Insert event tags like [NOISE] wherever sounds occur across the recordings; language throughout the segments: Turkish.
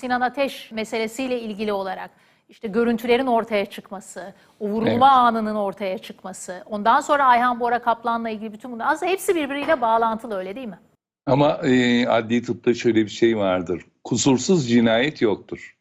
Sinan Ateş meselesiyle ilgili olarak işte görüntülerin ortaya çıkması, o vurulma Evet. anının ortaya çıkması, ondan sonra Ayhan Bora Kaplan'la ilgili bütün bunlar aslında hepsi birbiriyle bağlantılı öyle değil mi? Ama e, adli tıpta şöyle bir şey vardır. Kusursuz cinayet yoktur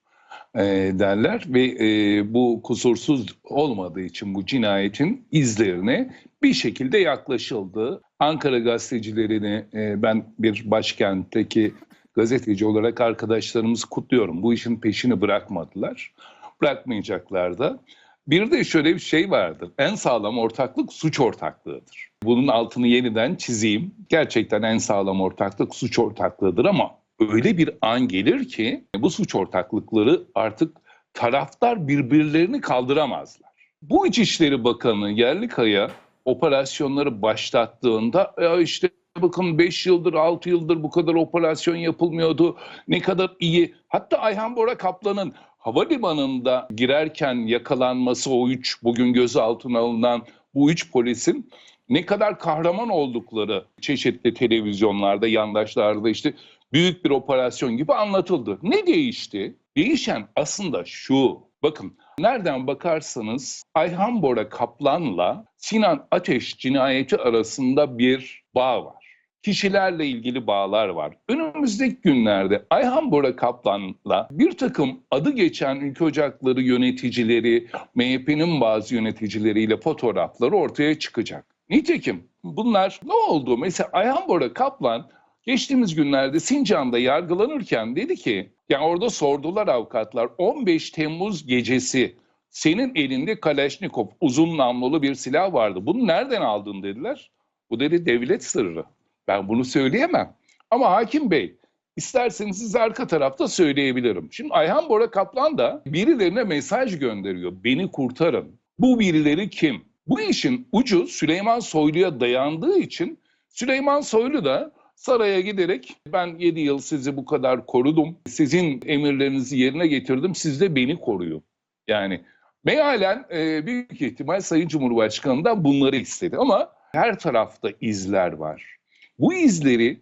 e, derler ve e, bu kusursuz olmadığı için bu cinayetin izlerine bir şekilde yaklaşıldı. Ankara gazetecilerini e, ben bir başkentteki gazeteci olarak arkadaşlarımızı kutluyorum. Bu işin peşini bırakmadılar. Bırakmayacaklar da. Bir de şöyle bir şey vardır. En sağlam ortaklık suç ortaklığıdır. Bunun altını yeniden çizeyim. Gerçekten en sağlam ortaklık suç ortaklığıdır ama öyle bir an gelir ki bu suç ortaklıkları artık taraftar birbirlerini kaldıramazlar. Bu İçişleri Bakanı Yerlikaya operasyonları başlattığında ya işte bakın 5 yıldır 6 yıldır bu kadar operasyon yapılmıyordu. Ne kadar iyi. Hatta Ayhan Bora Kaplan'ın havalimanında girerken yakalanması o üç bugün gözaltına alınan bu üç polisin ne kadar kahraman oldukları çeşitli televizyonlarda, yandaşlarda işte büyük bir operasyon gibi anlatıldı. Ne değişti? Değişen aslında şu. Bakın nereden bakarsanız Ayhan Bora Kaplan'la Sinan Ateş cinayeti arasında bir bağ var kişilerle ilgili bağlar var. Önümüzdeki günlerde Ayhan Bora Kaplan'la bir takım adı geçen ülke ocakları yöneticileri, MHP'nin bazı yöneticileriyle fotoğrafları ortaya çıkacak. Nitekim bunlar ne oldu? Mesela Ayhan Bora Kaplan geçtiğimiz günlerde Sincan'da yargılanırken dedi ki, yani orada sordular avukatlar 15 Temmuz gecesi senin elinde Kalashnikov uzun namlulu bir silah vardı. Bunu nereden aldın dediler. Bu dedi devlet sırrı. Ben bunu söyleyemem. Ama hakim bey isterseniz size arka tarafta söyleyebilirim. Şimdi Ayhan Bora Kaplan da birilerine mesaj gönderiyor. Beni kurtarın. Bu birileri kim? Bu işin ucu Süleyman Soylu'ya dayandığı için Süleyman Soylu da saraya giderek ben 7 yıl sizi bu kadar korudum. Sizin emirlerinizi yerine getirdim. Siz de beni koruyun. Yani mealen e, büyük ihtimal Sayın Cumhurbaşkanı da bunları istedi ama her tarafta izler var. Bu izleri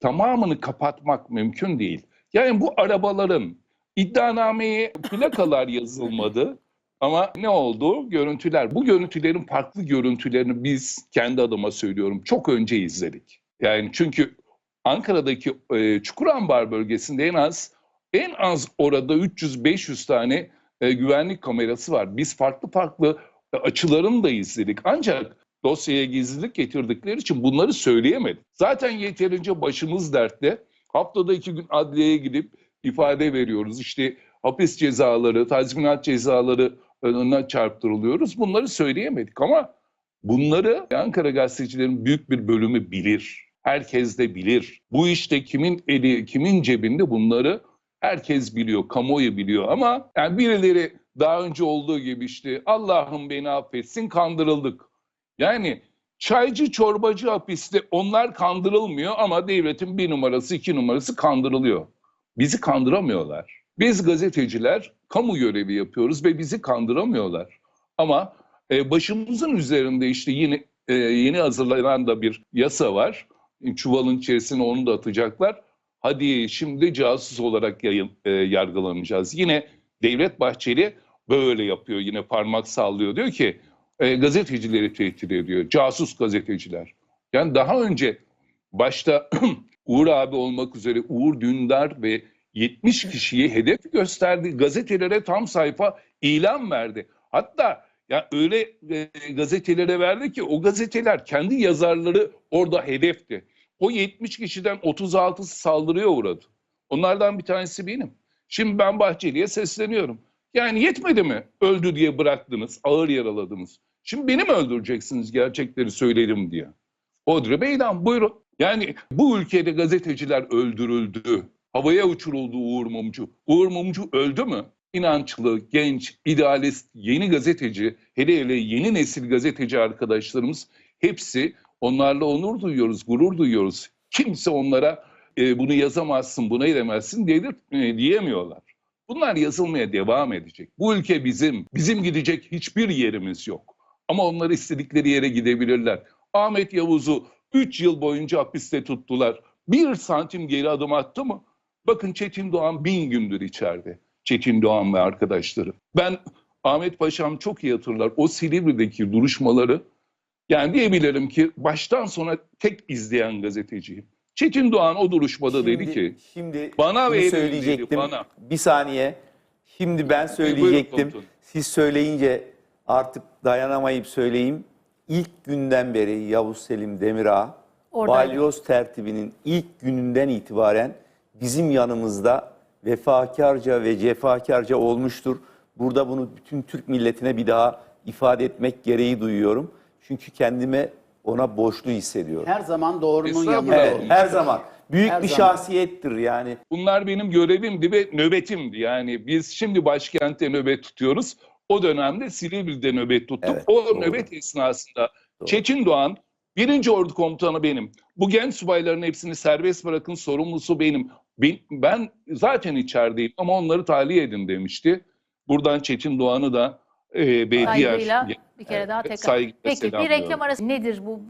tamamını kapatmak mümkün değil. Yani bu arabaların iddianameye plakalar [LAUGHS] yazılmadı ama ne oldu? Görüntüler. Bu görüntülerin farklı görüntülerini biz kendi adıma söylüyorum çok önce izledik. Yani çünkü Ankara'daki e, Çukurambar bölgesinde en az en az orada 300-500 tane e, güvenlik kamerası var. Biz farklı farklı e, açılarını da izledik. Ancak dosyaya gizlilik getirdikleri için bunları söyleyemedik. Zaten yeterince başımız dertte. Haftada iki gün adliyeye gidip ifade veriyoruz. İşte hapis cezaları, tazminat cezaları önüne çarptırılıyoruz. Bunları söyleyemedik ama bunları Ankara gazetecilerin büyük bir bölümü bilir. Herkes de bilir. Bu işte kimin eli, kimin cebinde bunları herkes biliyor, kamuoyu biliyor ama yani birileri daha önce olduğu gibi işte Allah'ım beni affetsin kandırıldık. Yani çaycı çorbacı hapiste onlar kandırılmıyor ama devletin bir numarası iki numarası kandırılıyor. Bizi kandıramıyorlar. Biz gazeteciler kamu görevi yapıyoruz ve bizi kandıramıyorlar. Ama e, başımızın üzerinde işte yeni e, yeni hazırlanan da bir yasa var. E, çuvalın içerisine onu da atacaklar. Hadi şimdi casus olarak yayın, e, yargılanacağız. Yine Devlet Bahçeli böyle yapıyor. Yine parmak sallıyor. Diyor ki e, gazetecileri tehdit ediyor. Casus gazeteciler. Yani daha önce başta [CLEARS THROAT] Uğur abi olmak üzere Uğur Dündar ve 70 kişiyi hedef gösterdi. Gazetelere tam sayfa ilan verdi. Hatta ya öyle e, gazetelere verdi ki o gazeteler kendi yazarları orada hedefti. O 70 kişiden 36'sı saldırıya uğradı. Onlardan bir tanesi benim. Şimdi ben Bahçeli'ye sesleniyorum. Yani yetmedi mi? Öldü diye bıraktınız, ağır yaraladınız. Şimdi beni mi öldüreceksiniz gerçekleri söyledim diye? Odri Bey'den buyurun. Yani bu ülkede gazeteciler öldürüldü. Havaya uçuruldu Uğur Mumcu. Uğur Mumcu öldü mü? İnançlı, genç, idealist, yeni gazeteci, hele hele yeni nesil gazeteci arkadaşlarımız hepsi onlarla onur duyuyoruz, gurur duyuyoruz. Kimse onlara e, bunu yazamazsın, buna edemezsin diyedir, e, diyemiyorlar. Bunlar yazılmaya devam edecek. Bu ülke bizim, bizim gidecek hiçbir yerimiz yok. Ama onlar istedikleri yere gidebilirler. Ahmet Yavuz'u 3 yıl boyunca hapiste tuttular. Bir santim geri adım attı mı? Bakın Çetin Doğan bin gündür içeride. Çetin Doğan ve arkadaşları. Ben Ahmet Paşam çok iyi hatırlar. O Silivri'deki duruşmaları yani diyebilirim ki baştan sona tek izleyen gazeteciyim. Çetin Doğan o duruşmada dedi ki şimdi bana şunu verin dedi, söyleyecektim. bana. Bir saniye. Şimdi ben buyurun söyleyecektim. komutanım. Siz söyleyince artık dayanamayıp söyleyeyim. İlk günden beri Yavuz Selim Demirağ Oradaydı. balyoz tertibinin ilk gününden itibaren bizim yanımızda vefakarca ve cefakarca olmuştur. Burada bunu bütün Türk milletine bir daha ifade etmek gereği duyuyorum. Çünkü kendime ona borçlu hissediyorum. Her zaman doğrunun Estağfurullah. yanında Evet, her zaman. Büyük Her bir zaman. şahsiyettir yani. Bunlar benim görevimdi ve nöbetimdi. Yani biz şimdi başkentte nöbet tutuyoruz. O dönemde Silivri'de nöbet tuttuk. Evet, o doğru. nöbet esnasında Doğru. Çetin Doğan, birinci ordu komutanı benim. Bu genç subayların hepsini serbest bırakın, sorumlusu benim. Ben, ben zaten içerideyim ama onları tahliye edin demişti. Buradan Çetin Doğan'ı da e, ve Saygıyla diğer bir kere daha tekrar. saygıyla Peki bir reklam arası nedir bu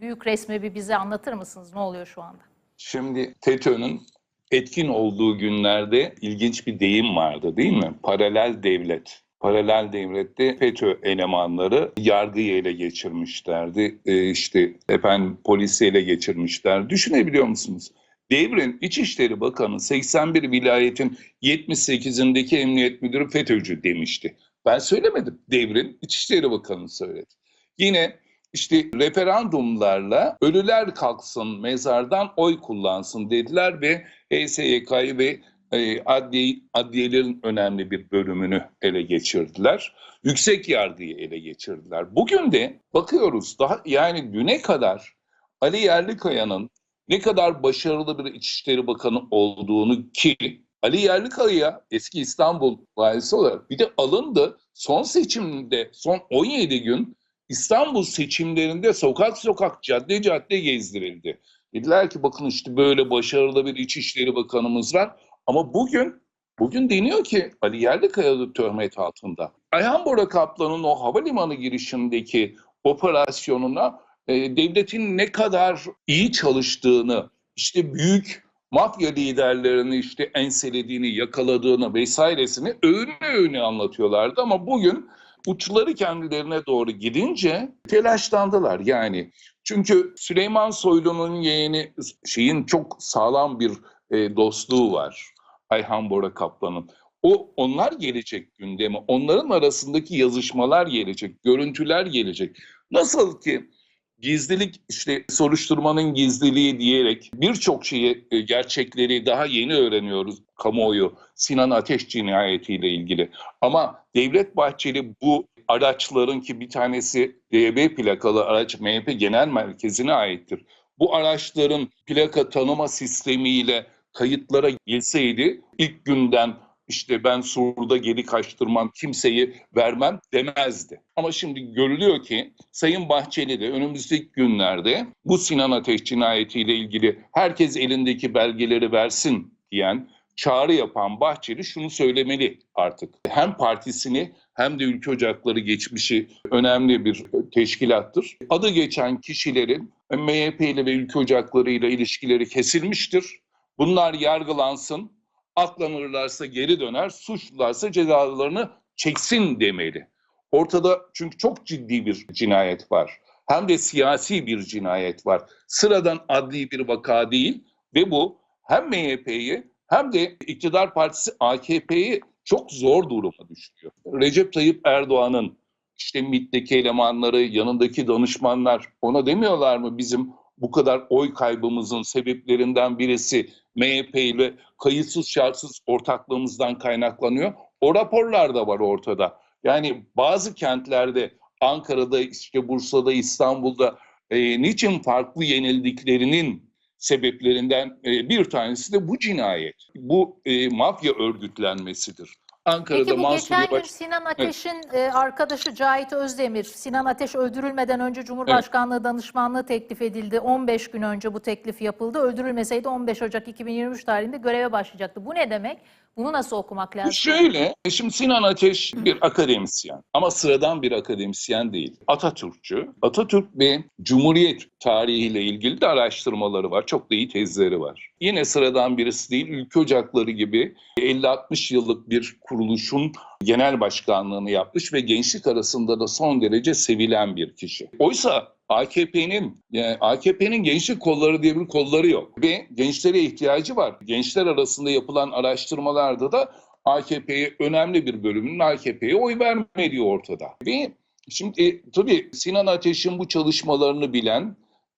büyük resmi bir bize anlatır mısınız? Ne oluyor şu anda? Şimdi FETÖ'nün etkin olduğu günlerde ilginç bir deyim vardı değil mi? Paralel devlet. Paralel devlette FETÖ elemanları yargıyı ele geçirmişlerdi. Ee, işte efendim polisi ele geçirmişler. Düşünebiliyor musunuz? Devrin İçişleri Bakanı 81 vilayetin 78'indeki emniyet müdürü FETÖ'cü demişti. Ben söylemedim. Devrin İçişleri Bakanı söyledi. Yine işte referandumlarla ölüler kalksın mezardan oy kullansın dediler ve HSYK'yı ve e, adliye, adliyelerin önemli bir bölümünü ele geçirdiler. Yüksek yargıyı ele geçirdiler. Bugün de bakıyoruz daha yani düne kadar Ali Yerlikaya'nın ne kadar başarılı bir İçişleri Bakanı olduğunu ki Ali Yerlikaya eski İstanbul valisi olarak bir de alındı. Son seçimde son 17 gün İstanbul seçimlerinde sokak sokak cadde cadde gezdirildi. Dediler ki bakın işte böyle başarılı bir İçişleri Bakanımız var. Ama bugün bugün deniyor ki Ali Yerlikaya da töhmet altında. Ayhan Bora Kaplan'ın o havalimanı girişindeki operasyonuna e, devletin ne kadar iyi çalıştığını, işte büyük mafya liderlerini işte enselediğini, yakaladığını vesairesini övüne övüne anlatıyorlardı ama bugün uçları kendilerine doğru gidince telaşlandılar yani. Çünkü Süleyman Soylu'nun yeğeni şeyin çok sağlam bir e, dostluğu var. Ayhan Bora Kaplan'ın. O onlar gelecek gündeme. Onların arasındaki yazışmalar gelecek, görüntüler gelecek. Nasıl ki gizlilik işte soruşturmanın gizliliği diyerek birçok şeyi e, gerçekleri daha yeni öğreniyoruz kamuoyu Sinan Ateş cinayetiyle ilgili. Ama Devlet Bahçeli bu araçların ki bir tanesi DB plakalı araç MHP Genel Merkezi'ne aittir. Bu araçların plaka tanıma sistemiyle kayıtlara girseydi ilk günden işte ben surda geri kaçtırmam, kimseyi vermem demezdi. Ama şimdi görülüyor ki Sayın Bahçeli de önümüzdeki günlerde bu Sinan Ateş cinayetiyle ilgili herkes elindeki belgeleri versin diyen çağrı yapan Bahçeli şunu söylemeli artık. Hem partisini hem de ülke ocakları geçmişi önemli bir teşkilattır. Adı geçen kişilerin MHP ile ve ülke ocakları ile ilişkileri kesilmiştir. Bunlar yargılansın, aklanırlarsa geri döner, suçlularsa cezalarını çeksin demeli. Ortada çünkü çok ciddi bir cinayet var. Hem de siyasi bir cinayet var. Sıradan adli bir vaka değil ve bu hem MHP'yi hem de iktidar partisi AKP'yi çok zor duruma düşürüyor. Recep Tayyip Erdoğan'ın işte MİT'teki elemanları, yanındaki danışmanlar ona demiyorlar mı bizim bu kadar oy kaybımızın sebeplerinden birisi MHP ile kayıtsız şartsız ortaklığımızdan kaynaklanıyor. O raporlar da var ortada. Yani bazı kentlerde Ankara'da, işte Bursa'da, İstanbul'da e, niçin farklı yenildiklerinin sebeplerinden e, bir tanesi de bu cinayet. Bu e, mafya örgütlenmesidir. Ankara'da Peki bu Mansur geçen gün Yavaş... Sinan Ateş'in e, arkadaşı Cahit Özdemir, Sinan Ateş öldürülmeden önce Cumhurbaşkanlığı danışmanlığı teklif edildi. 15 gün önce bu teklif yapıldı. Öldürülmeseydi 15 Ocak 2023 tarihinde göreve başlayacaktı. Bu ne demek? Bunu nasıl okumak lazım? Şöyle, şimdi Sinan Ateş bir akademisyen ama sıradan bir akademisyen değil. Atatürkçü. Atatürk ve Cumhuriyet tarihiyle ilgili de araştırmaları var. Çok da iyi tezleri var. Yine sıradan birisi değil, Ülke Ocakları gibi 50-60 yıllık bir kuruluşun genel başkanlığını yapmış ve gençlik arasında da son derece sevilen bir kişi. Oysa AKP'nin yani AKP'nin gençlik kolları diye bir kolları yok ve gençlere ihtiyacı var. Gençler arasında yapılan araştırmalarda da AKP'ye önemli bir bölümünün AKP'ye oy vermediği ortada. Ve şimdi e, tabii Sinan Ateş'in bu çalışmalarını bilen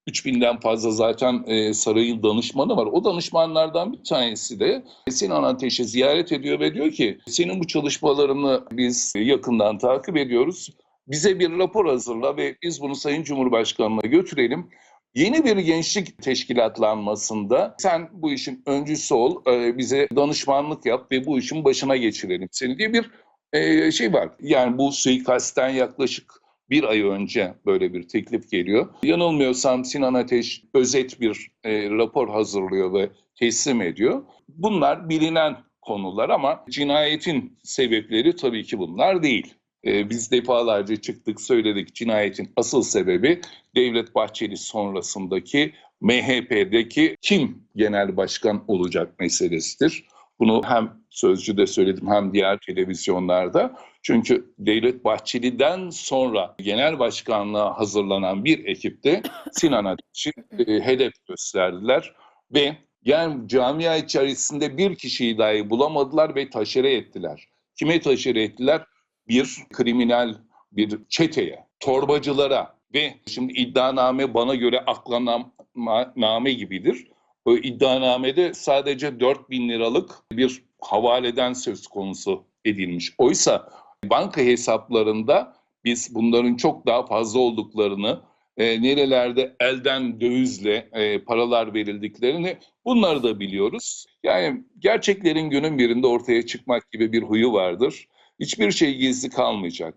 3000'den fazla zaten e, sarayın danışmanı var. O danışmanlardan bir tanesi de Sinan Ateş'i ziyaret ediyor ve diyor ki senin bu çalışmalarını biz yakından takip ediyoruz. Bize bir rapor hazırla ve biz bunu Sayın Cumhurbaşkanı'na götürelim. Yeni bir gençlik teşkilatlanmasında sen bu işin öncüsü ol, e, bize danışmanlık yap ve bu işin başına geçirelim seni diye bir e, şey var. Yani bu suikastten yaklaşık bir ay önce böyle bir teklif geliyor. Yanılmıyorsam Sinan Ateş özet bir e, rapor hazırlıyor ve teslim ediyor. Bunlar bilinen konular ama cinayetin sebepleri tabii ki bunlar değil. E, biz defalarca çıktık söyledik cinayetin asıl sebebi Devlet Bahçeli sonrasındaki MHP'deki kim genel başkan olacak meselesidir. Bunu hem Sözcü'de söyledim hem diğer televizyonlarda. Çünkü Devlet Bahçeli'den sonra genel başkanlığa hazırlanan bir ekipte Sinan Ateş'i e, hedef gösterdiler ve yani camia içerisinde bir kişiyi dahi bulamadılar ve taşere ettiler. Kime taşere ettiler? Bir kriminal bir çeteye, torbacılara ve şimdi iddianame bana göre aklaname gibidir. O iddianamede sadece 4 bin liralık bir havaleden söz konusu edilmiş. Oysa banka hesaplarında biz bunların çok daha fazla olduklarını, e, nerelerde elden dövizle e, paralar verildiklerini bunları da biliyoruz. Yani gerçeklerin günün birinde ortaya çıkmak gibi bir huyu vardır. Hiçbir şey gizli kalmayacak.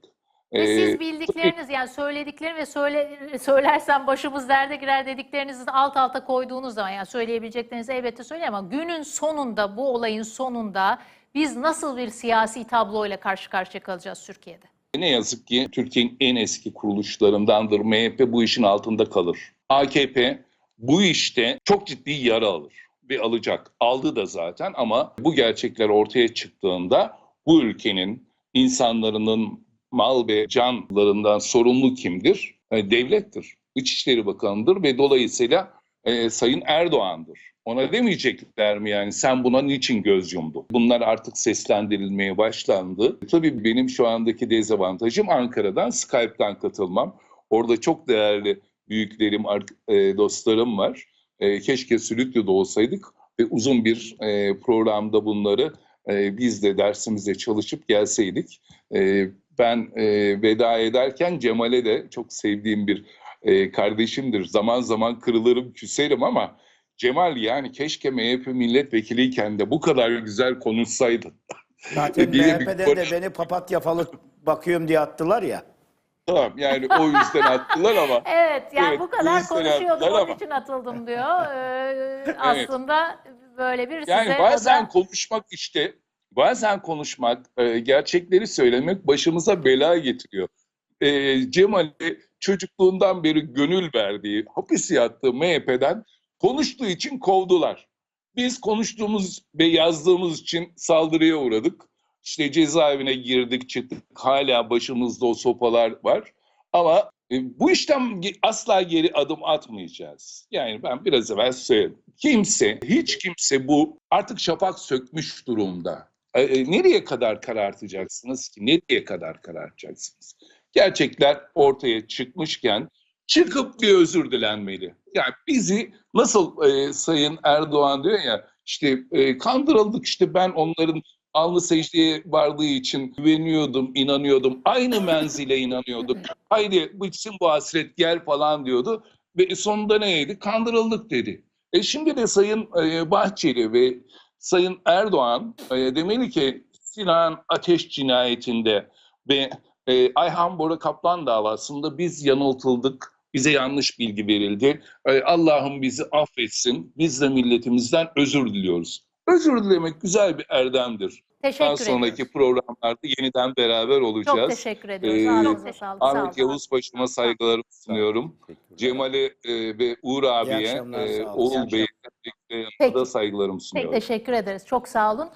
Ve Ee, siz bildikleriniz yani söylediklerim ve söyle, [LAUGHS] söylersem başımız derde girer dediklerinizi de alt alta koyduğunuz zaman yani söyleyebileceklerinizi elbette söyleyeyim ama günün sonunda bu olayın sonunda biz nasıl bir siyasi tabloyla karşı karşıya kalacağız Türkiye'de? Ne yazık ki Türkiye'nin en eski kuruluşlarındandır. MHP bu işin altında kalır. AKP bu işte çok ciddi yara alır ve alacak. Aldı da zaten ama bu gerçekler ortaya çıktığında bu ülkenin insanların mal ve canlarından sorumlu kimdir? E, devlettir. İçişleri Bakanı'dır ve dolayısıyla e, Sayın Erdoğan'dır. Ona demeyecekler mi yani sen buna niçin göz yumdun? Bunlar artık seslendirilmeye başlandı. Tabii benim şu andaki dezavantajım Ankara'dan Skype'tan katılmam. Orada çok değerli büyüklerim, e, dostlarım var. E, keşke Sülüklü'de olsaydık ve uzun bir e, programda bunları e, biz de dersimize çalışıp gelseydik. E, ben e, veda ederken Cemal'e de çok sevdiğim bir e, kardeşimdir. Zaman zaman kırılırım, küserim ama Cemal yani keşke MHP milletvekiliyken de bu kadar güzel konuşsaydın. Zaten [LAUGHS] bir MHP'den de beni papatya falı bakıyorum diye attılar ya. Tamam yani o yüzden attılar ama [LAUGHS] Evet yani Evet, bu kadar attılar onun ama. için atıldım diyor. Ee, [LAUGHS] aslında böyle bir yani size bazen da- konuşmak işte bazen konuşmak, e, gerçekleri söylemek başımıza bela getiriyor. E, Cemal'e çocukluğundan beri gönül verdiği, hapis yattığı MHP'den konuştuğu için kovdular. Biz konuştuğumuz ve yazdığımız için saldırıya uğradık. İşte cezaevine girdik çıktık. Hala başımızda o sopalar var. Ama bu işten asla geri adım atmayacağız. Yani ben biraz evvel söyledim. Kimse, hiç kimse bu artık şafak sökmüş durumda. E, e, nereye kadar karartacaksınız ki? Nereye kadar karartacaksınız? Gerçekler ortaya çıkmışken çıkıp bir özür dilenmeli. Yani bizi nasıl e, Sayın Erdoğan diyor ya işte e, kandırıldık işte ben onların alnı secdeye vardığı için güveniyordum, inanıyordum. Aynı [LAUGHS] menzile inanıyorduk. Haydi bitsin bu hasret gel falan diyordu. Ve sonunda neydi? Kandırıldık dedi. E şimdi de Sayın e, Bahçeli ve Sayın Erdoğan e, demeli ki Sinan Ateş cinayetinde ve e, Ayhan Bora Kaplan davasında biz yanıltıldık. Bize yanlış bilgi verildi. E, Allah'ım bizi affetsin. Biz de milletimizden özür diliyoruz. Özür dilemek güzel bir erdemdir. Teşekkür Daha sonraki ediyoruz. programlarda yeniden beraber olacağız. Çok teşekkür ediyoruz. Ee, Ağzınıza sağlık. Sağ Ahmet olun. Yavuz Paşa'ma saygılarımı sunuyorum. Cemal'e e, ve Uğur abiye, e, Oğul Bey'e Peki. saygılarımı Peki, sunuyorum. teşekkür ederiz. Çok sağ olun.